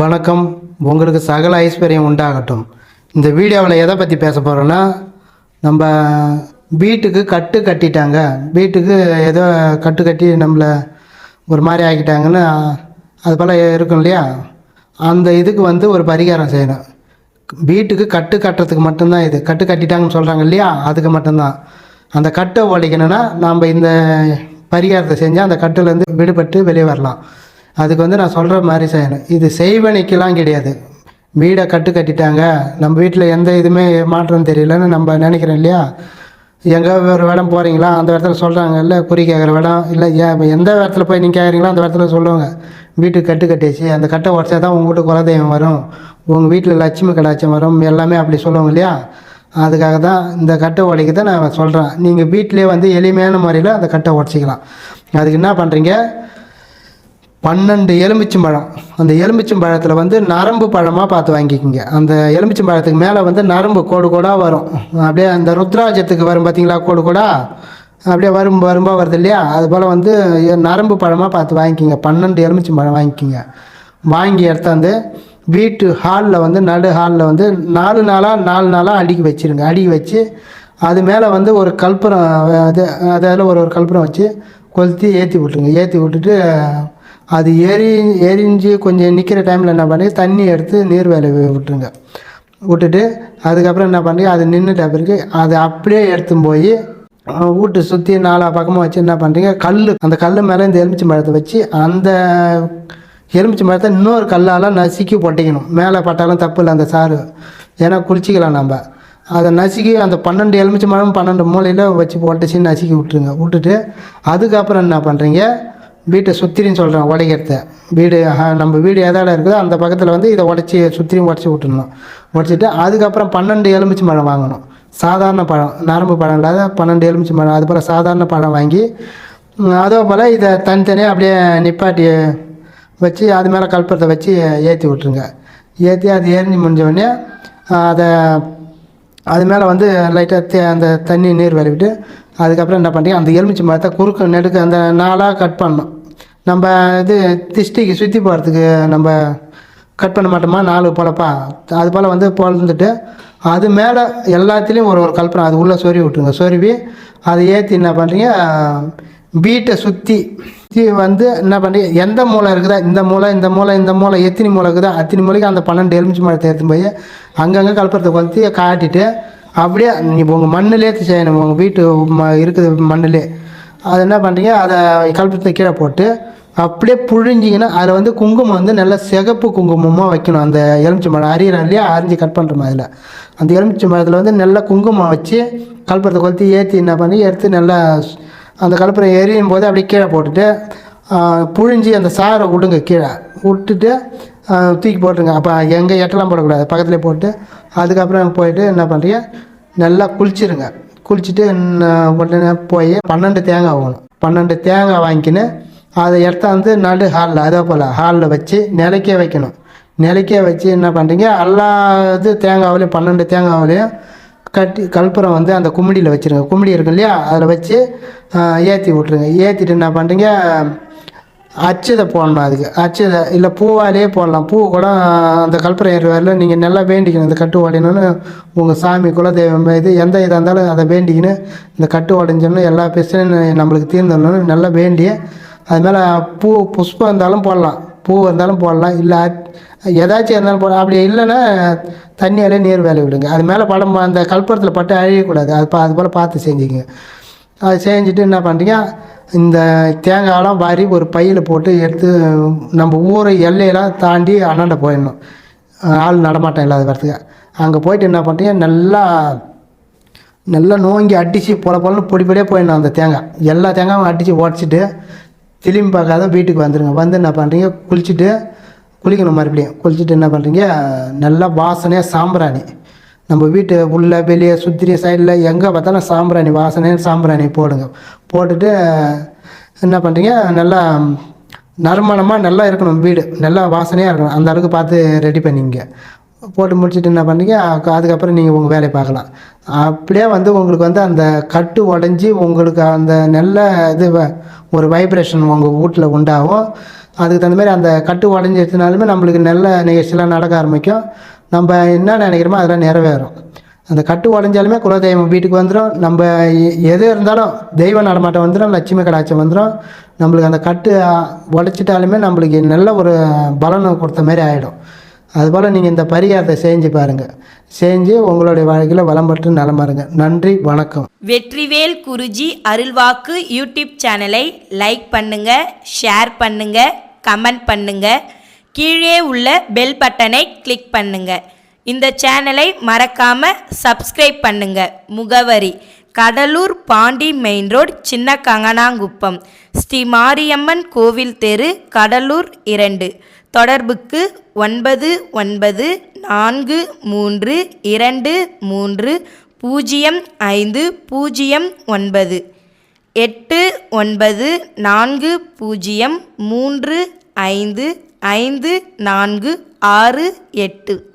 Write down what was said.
வணக்கம். உங்களுக்கு சகல ஐஸ்வர்யம் உண்டாகட்டும். இந்த வீடியோவில் எதை பற்றி பேச போகிறோன்னா நம்ம வீட்டுக்கு கட்டு கட்டிட்டாங்க. வீட்டுக்கு ஏதோ கட்டு கட்டி நம்மளை ஒரு மாதிரி ஆக்கிட்டாங்கன்னு அது போல் இருக்கும் இல்லையா? அந்த இதுக்கு வந்து ஒரு பரிகாரம் செய்யணும். வீட்டுக்கு கட்டு கட்டுறதுக்கு மட்டும்தான் இது. கட்டு கட்டிட்டாங்கன்னு சொல்கிறாங்க இல்லையா? அதுக்கு மட்டும்தான். அந்த கட்டை உடைக்கணும்னா நாம் இந்த பரிகாரத்தை செஞ்சால் அந்த கட்டுலேருந்து விடுபட்டு வெளியே வரலாம். அதுக்கு வந்து நான் சொல்கிற மாதிரி செய்யணும். இது செய்வனைக்கெல்லாம் கிடையாது. வீடை கட்டு கட்டிட்டாங்க. நம்ம வீட்டில் எந்த இதுவுமே மாற்றம் தெரியலன்னு நம்ம நினைக்கிறோம் இல்லையா? எங்கே ஒரு இடம் போகிறீங்களா அந்த இடத்துல சொல்கிறாங்கல்ல குறி கேட்குற இடம் இல்லை ஏன் எந்த இடத்துல போய் நீங்கள் கேட்குறீங்களோ அந்த இடத்துல சொல்லுவாங்க. வீட்டுக்கு கட்டு கட்டிச்சு அந்த கட்டை உடச்சா தான் உங்கள்கிட்ட குலதெய்வம் வரும். உங்கள் வீட்டில் லட்சுமி கடாச்சம் வரும். எல்லாமே அப்படி சொல்லுவாங்க இல்லையா? அதுக்காக தான் இந்த கட்டை உடைக்க தான் நான் சொல்கிறேன் நீங்கள் வீட்டிலே வந்து எளிமையான முறையில் அந்த கட்டை உடச்சிக்கலாம். அதுக்கு என்ன பண்ணுறீங்க பன்னெண்டு எலுமிச்சம்பழம். அந்த எலுமிச்சம்பழத்தில் வந்து நரம்பு பழமாக பார்த்து வாங்கிக்கோங்க. அந்த எலுமிச்சம்பழத்துக்கு மேலே வந்து நரம்பு கோடு கோடாக வரும். அப்படியே அந்த ருத்ராஜத்துக்கு வரும் பார்த்தீங்களா கோடு கோடா? அப்படியே வரும் வரும்பா வருது இல்லையா? அது போல் வந்து நரம்பு பழமாக பார்த்து வாங்கிக்கிங்க. பன்னெண்டு எலுமிச்சம்பழம் வாங்கிக்கிங்க. வாங்கி எடுத்தாந்து வீட்டு ஹாலில் வந்து நடு ஹாலில் வந்து நாலு நாளாக நாலு நாளாக அடுக்கி வச்சிருங்க. அடுக்கி வச்சு அது மேலே வந்து ஒரு கற்பூரம் அது அதில் ஒரு ஒரு கற்பூரம் வச்சு கொளுத்தி ஏற்றி விட்டுருங்க. ஏற்றி விட்டுட்டு அது எரி எரிஞ்சு கொஞ்சம் நிற்கிற டைமில் என்ன பண்ணி தண்ணி எடுத்து நீர் வேலை விட்டுருங்க. விட்டுட்டு அதுக்கப்புறம் என்ன பண்ணி அது நின்றுட்ட பிறகு அதை அப்படியே எடுத்துன்னு போய் வீட்டு சுற்றி நாலா பக்கமாக வச்சு என்ன பண்ணுறீங்க கல் அந்த கல் மேலே இந்த எலுமிச்சை மரத்தை வச்சு அந்த எலுமிச்சை மரத்தை இன்னொரு கல்லால் நசுக்கி பொட்டிக்கணும். மேலே பட்டாலும் தப்பு இல்லை அந்த சாறு. ஏன்னா குளிச்சிக்கலாம் நம்ம. அதை நசுக்கி அந்த பன்னெண்டு எலுமிச்சை மரம் பன்னெண்டு மூலையில் வச்சு போட்டுச்சு நசுக்கி விட்ருங்க விட்டுட்டு அதுக்கப்புறம் என்ன பண்ணுறீங்க வீட்டை சுத்திரின்னு சொல்கிறேன் உடைக்கிறத. வீடு நம்ம வீடு எதால இருக்குதோ அந்த பக்கத்தில் வந்து இதை உடச்சி சுத்திரியும் உடச்சி விட்டுடணும். உடச்சிட்டு அதுக்கப்புறம் பன்னெண்டு எலுமிச்சை பழம் வாங்கணும். சாதாரண பழம் நரம்பு பழம் இல்லாத பன்னெண்டு எலுமிச்சை பழம் அது போல் சாதாரண பழம் வாங்கி அதே போல் இதை தனித்தனியாக அப்படியே நிப்பாட்டி வச்சு அது மேலே கல்பத்தை வச்சு ஏற்றி விட்ருங்க ஏற்றி அது ஏறி முடிஞ்சவொடனே அதை அது மேலே வந்து லைட்டாக அந்த தண்ணி நீர் விட்டு அதுக்கப்புறம் என்ன பண்ணுறீங்க அந்த எலுமிச்சை மரத்தை குறுக்க நெடுக்க அந்த நாளாக கட் பண்ணணும். நம்ம இது திஷ்டிக்கு சுற்றி போகிறதுக்கு நம்ம கட் பண்ண மாட்டோமா? நாலு பொழப்பா? அது போல் வந்து பொழுந்துட்டு அது மேலே எல்லாத்துலேயும் ஒரு ஒரு கல்பனை அது உள்ளே சொருவி விட்ருங்க சொருவி அதை ஏற்றி என்ன பண்ணுறீங்க வீட்டை சுற்றி வந்து என்ன பண்ணுறீங்க எந்த மூலை இருக்குதா இந்த மூலை இந்த மூலை இந்த மூலை எத்தனை மூலை இருக்குதா அத்தனை மூலைக்கு அந்த பன்னெண்டு எலுமிச்சை மரத்தை எடுத்து போய் அங்கங்கே கல்புரத்தை கொளுத்தி காட்டிட்டு அப்படியே நீ உங்கள் மண்ணிலே செய்யணும். உங்கள் வீட்டு ம இருக்குது மண்ணிலே. அது என்ன பண்ணுறீங்க அதை கல்புரத்தை கீழே போட்டு அப்படியே புழிஞ்சிங்கன்னா அதில் வந்து குங்குமம் வந்து நல்ல சிகப்பு குங்குமமாக வைக்கணும். அந்த எலுமிச்சி மரம் அரியறோம் இல்லையா? அரிஞ்சு கட் பண்ணுற மாதிரில அந்த எலுமிச்சை மரத்தில் வந்து நல்லா குங்குமம் வச்சு கல்புரத்தை கொளுத்தி ஏற்றி என்ன பண்ணி எடுத்து நல்லா அந்த கலப்பரம் எரியும் போது அப்படியே கீழே போட்டுட்டு புழிஞ்சி அந்த சாரை விடுங்க கீழே. விட்டுட்டு தூக்கி போட்டுருங்க. அப்போ எங்கே எட்டெல்லாம் போடக்கூடாது. பக்கத்துலேயே போட்டு அதுக்கப்புறம் போயிட்டு என்ன பண்ணுறீங்க நல்லா குளிச்சிருங்க. குளிச்சுட்டு இன்னும் உடனே போய் பன்னெண்டு தேங்காய் வாங்கணும். பன்னெண்டு தேங்காய் வாங்கிக்கின்னு அதை எடுத்தாந்து நடு ஹாலில் அதே போல் ஹாலில் வச்சு நிலைக்கே வைக்கணும். நிலைக்கே வச்சு என்ன பண்ணுறீங்க எல்லா இது தேங்காவிலையும் பன்னெண்டு தேங்காவிலையும் கட்டி கற்பூரம் வந்து அந்த குமிடியில் வச்சுருங்க கும்மிடி இருக்கு இல்லையா? அதில் வச்சு ஏற்றி விட்ருங்க ஏற்றிட்டு என்ன பண்ணுறீங்க அச்சதை போடணும் அதுக்கு. அச்சதை இல்லை பூவாலே போடலாம். பூ கூட அந்த கற்பூரம் ஏறுவாரில் நீங்கள் நல்லா வேண்டிக்கணும். இந்த கட்டு உடையணும்னு உங்கள் சாமி குலதெய்வம் இது எந்த இதாக இருந்தாலும் அதை வேண்டிக்கின்னு இந்த கட்டு உடைஞ்சோன்னு எல்லா பிரச்சனையும் நம்மளுக்கு தீர்ந்துடணும்னு நல்லா வேண்டி அது மேலே பூ புஷ்பம் இருந்தாலும் போடலாம். பூ இருந்தாலும் போடலாம். இல்லை ஏதாச்சும் இருந்தாலும் போடலாம். அப்படி இல்லைன்னா தண்ணியாலே நீர் வேலை விடுங்க. அது மேலே படம் அந்த கல்புரத்தில் பட்டு அழியக்கூடாது. அது பா அது போல் பார்த்து செஞ்சுங்க. அது செஞ்சுட்டு என்ன பண்ணுறீங்க இந்த தேங்காயெல்லாம் வாரி ஒரு பையில் போட்டு எடுத்து நம்ம ஊரை எல்லையெல்லாம் தாண்டி அண்ணாண்ட போயிடணும். ஆள் நடமாட்டம் இல்லாத வரத்துக்கு அங்கே போயிட்டு என்ன பண்ணுறீங்க நல்லா நல்லா நோங்கி அடித்து பொல பொலன்னு பொடி பொடியாக போயிடணும் அந்த தேங்காய். எல்லா தேங்காயும் அடித்து உடச்சிட்டு திரும்பி பார்க்காத வீட்டுக்கு வந்துடுங்க வந்து என்ன பண்ணுறீங்க குளிச்சுட்டு குளிக்கணும் மறுபடியும். குளிச்சுட்டு என்ன பண்ணுறீங்க நல்லா வாசனையாக சாம்பிராணி. நம்ம வீட்டு உள்ள வெளியே சுற்றி சைடில் எங்கே பார்த்தாலும் சாம்பிராணி வாசனையாக சாம்பிராணி போடுங்க. போட்டுட்டு என்ன பண்ணுறீங்க நல்லா நறுமணமாக நல்லா இருக்கணும் வீடு. நல்லா வாசனையாக இருக்கணும். அந்த அளவுக்கு பார்த்து ரெடி பண்ணிங்க. போட்டு முடிச்சுட்டு என்ன பண்ணுறீங்க அதுக்கப்புறம் நீங்கள் உங்கள் வேலையை பார்க்கலாம். அப்படியே வந்து உங்களுக்கு வந்து அந்த கட்டு உடஞ்சி உங்களுக்கு அந்த நல்ல இது வ- ஒரு வைப்ரேஷன் உங்கள் வீட்டில் உண்டாகும் அதுக்கு தகுந்த மாதிரி அந்த கட்டு உடஞ்சிருச்சுனாலுமே நம்மளுக்கு நல்ல நிகழ்ச்சியெலாம் நடக்க ஆரம்பிக்கும். நம்ம என்ன நினைக்கிறோமோ அதெல்லாம் நிறைவேறும். அந்த கட்டு உடஞ்சாலுமே குலதெய்வம் வீட்டுக்கு வந்துடும் நம்ம எது இருந்தாலும் தெய்வ நடமாட்டம் வந்துடும் லட்சுமி கடாட்சம் வந்துடும் நம்மளுக்கு அந்த கட்டு உடைச்சிட்டாலுமே நம்மளுக்கு நல்ல ஒரு பலனை கொடுத்த மாதிரி ஆகிடும் அதுபோல் நீங்கள் இந்த பரிகாரத்தை செஞ்சு பாருங்கள் செஞ்சு உங்களுடைய வாழ்க்கையில் வளம் பெற்று நலம் இருங்க நன்றி வணக்கம். வெற்றிவேல் குருஜி அருள்வாக்கு யூடியூப் சேனலை லைக் பண்ணுங்க ஷேர் பண்ணுங்க கமெண்ட் பண்ணுங்க. கீழே உள்ள பெல் பட்டனை கிளிக் பண்ணுங்க. இந்த சேனலை மறக்காம சப்ஸ்கிரைப் பண்ணுங்க. முகவரி கடலூர் பாண்டி மெயின் ரோட் சின்ன கங்கனாங்குப்பம் ஸ்ரீ மாரியம்மன் கோவில் தெரு கடலூர் இரண்டு. தொடர்புக்கு ஒன்பது ஒன்பது நான்கு மூன்று இரண்டு மூன்று பூஜ்ஜியம் ஐந்து பூஜ்ஜியம் ஒன்பது. எட்டு ஒன்பது நான்கு பூஜ்ஜியம் மூன்று ஐந்து ஐந்து நான்கு ஆறு எட்டு.